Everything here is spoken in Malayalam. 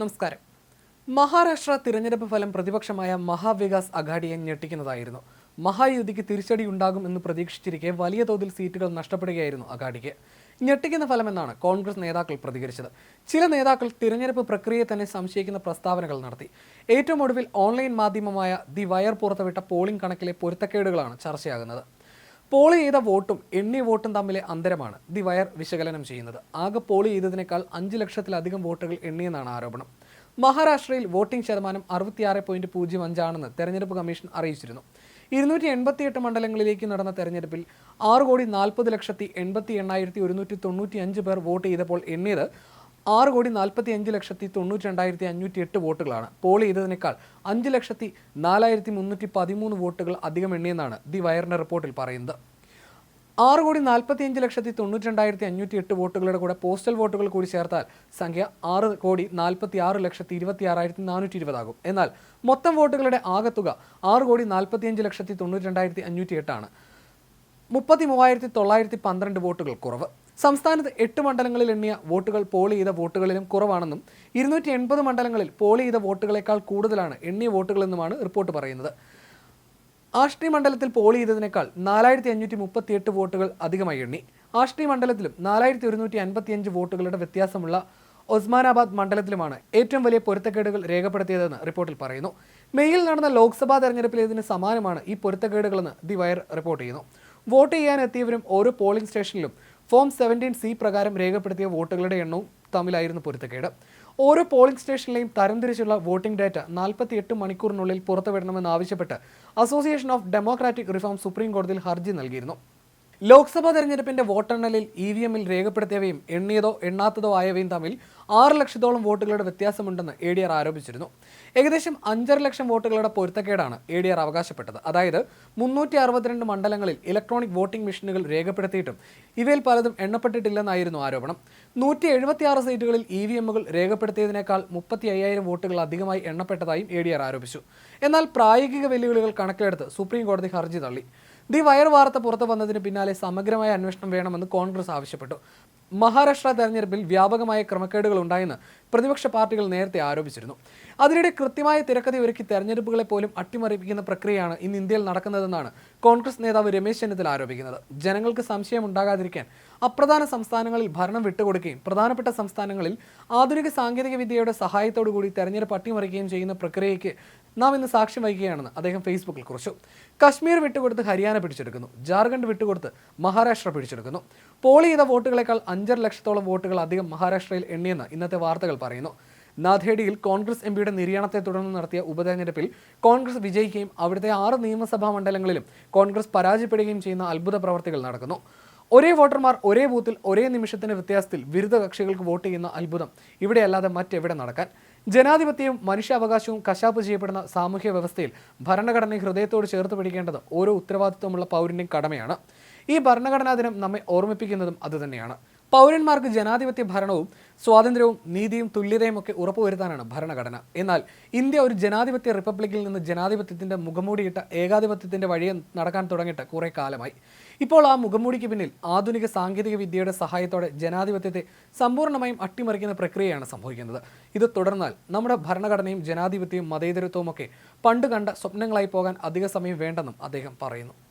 നമസ്കാരം. മഹാരാഷ്ട്ര തിരഞ്ഞെടുപ്പ് ഫലം പ്രതിപക്ഷമായ മഹാവികാസ് അഘാഡിയെ ഞെട്ടിക്കുന്നതായിരുന്നു. മഹായുതിക്ക് തിരിച്ചടി ഉണ്ടാകും എന്ന് പ്രതീക്ഷിച്ചിരിക്കെ വലിയ തോതിൽ സീറ്റുകൾ നഷ്ടപ്പെടുകയായിരുന്നു അഘാഡിക്ക്. ഞെട്ടിക്കുന്ന ഫലമെന്നാണ് കോൺഗ്രസ് നേതാക്കൾ പ്രതികരിച്ചത്. ചില നേതാക്കൾ തിരഞ്ഞെടുപ്പ് പ്രക്രിയയെ തന്നെ സംശയിക്കുന്ന പ്രസ്താവനകൾ നടത്തി. ഏറ്റവും ഒടുവിൽ ഓൺലൈൻ മാധ്യമമായ ദി വയർ പുറത്തുവിട്ട പോളിംഗ് കണക്കിലെ പൊരുത്തക്കേടുകളാണ് ചർച്ചയാകുന്നത്. പോൾ ചെയ്ത വോട്ടും എണ്ണി വോട്ടും തമ്മിലെ അന്തരമാണ്. ദി വയർ വിശകലനം ചെയ്യുന്നത്. ആകെ പോൾ ചെയ്തതിനേക്കാൾ അഞ്ച് ലക്ഷത്തിലധികം വോട്ടുകൾ എണ്ണിയെന്നാണ് ആരോപണം. മഹാരാഷ്ട്രയിൽ വോട്ടിംഗ് ശതമാനം അറുപത്തിയാറ് പോയിന്റ് പൂജ്യം അഞ്ചാണെന്ന് തെരഞ്ഞെടുപ്പ് കമ്മീഷൻ അറിയിച്ചിരുന്നു. ഇരുന്നൂറ്റി എൺപത്തിയെട്ട് മണ്ഡലങ്ങളിലേക്ക് നടന്ന തെരഞ്ഞെടുപ്പിൽ ആറ് കോടി നാൽപ്പത് ലക്ഷത്തി എൺപത്തി എണ്ണായിരത്തി ഒരുന്നൂറ്റി തൊണ്ണൂറ്റി അഞ്ച് പേർ വോട്ട് ചെയ്തപ്പോൾ എണ്ണിയത് ആറ് കോടി നാൽപ്പത്തി അഞ്ച് ലക്ഷത്തി തൊണ്ണൂറ്റി രണ്ടായിരത്തി അഞ്ഞൂറ്റി എട്ട് വോട്ടുകളാണ്. പോൾ ചെയ്തതിനേക്കാൾ അഞ്ച് ലക്ഷത്തി നാലായിരത്തി മുന്നൂറ്റി പതിമൂന്ന് വോട്ടുകൾ അധികം എണ്ണിയെന്നാണ് ദി വയറിന്റെ റിപ്പോർട്ടിൽ പറയുന്നത്. ആറ് കോടി നാൽപ്പത്തി അഞ്ച് ലക്ഷത്തി തൊണ്ണൂറ്റി രണ്ടായിരത്തി അഞ്ഞൂറ്റി എട്ട് വോട്ടുകളുടെ കൂടെ പോസ്റ്റൽ വോട്ടുകൾ കൂടി ചേർത്താൽ സംഖ്യ ആറ് കോടി നാൽപ്പത്തി ആറ് ലക്ഷത്തി ഇരുപത്തി ആറായിരത്തി നാനൂറ്റി ഇരുപതാകും എന്നാൽ മൊത്തം വോട്ടുകളുടെ ആകത്തുക ആറ് കോടി നാൽപ്പത്തി അഞ്ച് ലക്ഷത്തി തൊണ്ണൂറ്റി രണ്ടായിരത്തി അഞ്ഞൂറ്റി എട്ടാണ്. മുപ്പത്തി മൂവായിരത്തി തൊള്ളായിരത്തി പന്ത്രണ്ട് വോട്ടുകൾ കുറവ്. സംസ്ഥാനത്ത് എട്ട് മണ്ഡലങ്ങളിൽ എണ്ണിയ വോട്ടുകൾ പോൾ ചെയ്ത വോട്ടുകളിലും കുറവാണെന്നും ഇരുന്നൂറ്റി എൺപത് മണ്ഡലങ്ങളിൽ പോൾ ചെയ്ത വോട്ടുകളേക്കാൾ കൂടുതലാണ് എണ്ണിയ വോട്ടുകളെന്നുമാണ് റിപ്പോർട്ട് പറയുന്നത്. ആഷ്ട്രി മണ്ഡലത്തിൽ പോൾ ചെയ്തതിനേക്കാൾ നാലായിരത്തി അഞ്ഞൂറ്റി മുപ്പത്തി എട്ട് വോട്ടുകൾ അധികമായി എണ്ണി. ആഷ്ട്രി മണ്ഡലത്തിലും നാലായിരത്തി ഒരുന്നൂറ്റി അൻപത്തി അഞ്ച് വോട്ടുകളുടെ വ്യത്യാസമുള്ള ഒസ്മാനാബാദ് മണ്ഡലത്തിലുമാണ് ഏറ്റവും വലിയ പൊരുത്തക്കേടുകൾ രേഖപ്പെടുത്തിയതെന്ന് റിപ്പോർട്ടിൽ പറയുന്നു. മെയ്യിൽ നടന്ന ലോക്സഭാ തെരഞ്ഞെടുപ്പിൽ ഇതിന് സമാനമാണ് ഈ പൊരുത്തക്കേടുകളെന്ന് ദി വയർ റിപ്പോർട്ട് ചെയ്യുന്നു. വോട്ട് ചെയ്യാനെത്തിയവരും ഓരോ പോളിംഗ് സ്റ്റേഷനിലും ഫോം സെവന്റീൻ സി പ്രകാരം രേഖപ്പെടുത്തിയ വോട്ടുകളുടെ എണ്ണവും തമ്മിലായിരുന്നു പൊരുത്തക്കേട്. ഓരോ പോളിംഗ് സ്റ്റേഷനിലെയും തരംതിരിച്ചുള്ള വോട്ടിംഗ് ഡാറ്റ നാൽപ്പത്തി എട്ട് മണിക്കൂറിനുള്ളിൽ പുറത്തുവിടണമെന്ന് ആവശ്യപ്പെട്ട് Association of Democratic Reform supreme കോടതിയിൽ ഹർജി നൽകിയിരുന്നു. ലോക്സഭാ തെരഞ്ഞെടുപ്പിന്റെ വോട്ടെണ്ണലിൽ ഇ വി എമ്മിൽ രേഖപ്പെടുത്തിയവയും എണ്ണിയതോ എണ്ണാത്തതോ ആയവയും തമ്മിൽ ആറ് ലക്ഷത്തോളം വോട്ടുകളുടെ വ്യത്യാസമുണ്ടെന്ന് എ ഡി ആർ ആരോപിച്ചിരുന്നു. ഏകദേശം അഞ്ചര ലക്ഷം വോട്ടുകളുടെ പൊരുത്തക്കേടാണ് എ ഡി ആർ അവകാശപ്പെട്ടത്. അതായത് മുന്നൂറ്റി അറുപത്തിരണ്ട് മണ്ഡലങ്ങളിൽ ഇലക്ട്രോണിക് വോട്ടിംഗ് മെഷീനുകൾ രേഖപ്പെടുത്തിയിട്ടും ഇവയിൽ പലതും എണ്ണപ്പെട്ടിട്ടില്ലെന്നായിരുന്നു ആരോപണം. നൂറ്റി എഴുപത്തിയാറ് സീറ്റുകളിൽ ഇ വി എമ്മുകൾ രേഖപ്പെടുത്തിയതിനേക്കാൾ മുപ്പത്തി അയ്യായിരം വോട്ടുകൾ അധികമായി എണ്ണപ്പെട്ടതായും എ ഡി ആർ ആരോപിച്ചു. എന്നാൽ പ്രായോഗിക വെല്ലുവിളികൾ കണക്കിലെടുത്ത് സുപ്രീം കോടതി ഹർജി തള്ളി. ദി വയർ വാർത്ത പുറത്തു വന്നതിന് പിന്നാലെ സമഗ്രമായ അന്വേഷണം വേണമെന്ന് കോൺഗ്രസ് ആവശ്യപ്പെട്ടു. മഹാരാഷ്ട്ര തെരഞ്ഞെടുപ്പിൽ വ്യാപകമായ ക്രമക്കേടുകൾ ഉണ്ടായെന്ന് പ്രതിപക്ഷ പാർട്ടികൾ നേരത്തെ ആരോപിച്ചിരുന്നു. അതിനിടെ കൃത്യമായ തിരക്കഥ ഒരുക്കി തെരഞ്ഞെടുപ്പുകളെ പോലും അട്ടിമറിപ്പിക്കുന്ന പ്രക്രിയയാണ് ഇന്ന് ഇന്ത്യയിൽ നടക്കുന്നതെന്നാണ് കോൺഗ്രസ് നേതാവ് രമേശ് ചെന്നിത്തല ആരോപിക്കുന്നത്. ജനങ്ങൾക്ക് സംശയം ഉണ്ടാകാതിരിക്കാൻ അപ്രധാന സംസ്ഥാനങ്ങളിൽ ഭരണം വിട്ടുകൊടുക്കുകയും പ്രധാനപ്പെട്ട സംസ്ഥാനങ്ങളിൽ ആധുനിക സാങ്കേതിക വിദ്യയുടെ സഹായത്തോടു കൂടി തെരഞ്ഞെടുപ്പ് അട്ടിമറിക്കുകയും ചെയ്യുന്ന പ്രക്രിയയ്ക്ക് നാം ഇന്ന് സാക്ഷ്യം വഹിക്കുകയാണെന്ന് അദ്ദേഹം ഫേസ്ബുക്കിൽ കുറിച്ചു. കശ്മീർ വിട്ടുകൊടുത്ത് ഹരിയാന പിടിച്ചെടുക്കുന്നു. ജാർഖണ്ഡ് വിട്ടുകൊടുത്ത് മഹാരാഷ്ട്ര പിടിച്ചെടുക്കുന്നു. പോൾ ചെയ്ത വോട്ടുകളെക്കാൾ അഞ്ചര ലക്ഷത്തോളം വോട്ടുകൾ അധികം മഹാരാഷ്ട്രയിൽ എണ്ണിയെന്ന് ഇന്നത്തെ വാർത്തകൾ പറയുന്നു. നാഥേഡിയിൽ കോൺഗ്രസ് എംപിയുടെ നിര്യാണത്തെ തുടർന്ന് നടത്തിയ ഉപതെരഞ്ഞെടുപ്പിൽ കോൺഗ്രസ് വിജയിക്കുകയും അവിടുത്തെ ആറ് നിയമസഭാ മണ്ഡലങ്ങളിലും കോൺഗ്രസ് പരാജയപ്പെടുകയും ചെയ്യുന്ന അത്ഭുത പ്രവർത്തികൾ നടക്കുന്നു. ഒരേ വോട്ടർമാർ ഒരേ ബൂത്തിൽ ഒരേ നിമിഷത്തിന്റെ വ്യത്യാസത്തിൽ വിരുദ്ധ കക്ഷികൾക്ക് വോട്ട് ചെയ്യുന്ന അത്ഭുതം ഇവിടെയല്ലാതെ മറ്റെവിടെ നടക്കാൻ? ജനാധിപത്യവും മനുഷ്യാവകാശവും കശാപ്പ് ചെയ്യപ്പെടുന്ന സാമൂഹ്യ വ്യവസ്ഥയിൽ ഭരണഘടനയെ ഹൃദയത്തോട് ചേർത്ത് പിടിക്കേണ്ടത് ഓരോ ഉത്തരവാദിത്വമുള്ള പൗരന്റെയും കടമയാണ്. ഈ ഭരണഘടനാ ദിനം നമ്മെ ഓർമ്മിപ്പിക്കുന്നതും അതുതന്നെയാണ്. പൗരന്മാർക്ക് ജനാധിപത്യ ഭരണവും സ്വാതന്ത്ര്യവും നീതിയും തുല്യതയും ഒക്കെ ഉറപ്പുവരുത്താനാണ് ഭരണഘടന. എന്നാൽ ഇന്ത്യ ഒരു ജനാധിപത്യ റിപ്പബ്ലിക്കിൽ നിന്ന് ജനാധിപത്യത്തിന്റെ മുഖംമൂടിയിട്ട ഏകാധിപത്യത്തിന്റെ വഴിയെ നടക്കാൻ തുടങ്ങിയിട്ട് കുറേ കാലമായി. ഇപ്പോൾ ആ മുഖംമൂടിക്ക് പിന്നിൽ ആധുനിക സാങ്കേതിക വിദ്യയുടെ സഹായത്തോടെ ജനാധിപത്യത്തെ സമ്പൂർണമായും അട്ടിമറിക്കുന്ന പ്രക്രിയയാണ് സംഭവിക്കുന്നത്. ഇത് തുടർന്നാൽ നമ്മുടെ ഭരണഘടനയും ജനാധിപത്യവും മതേതരത്വവും ഒക്കെ പണ്ട് കണ്ട സ്വപ്നങ്ങളായി പോകാൻ അധിക സമയം വേണ്ടെന്നും അദ്ദേഹം പറയുന്നു.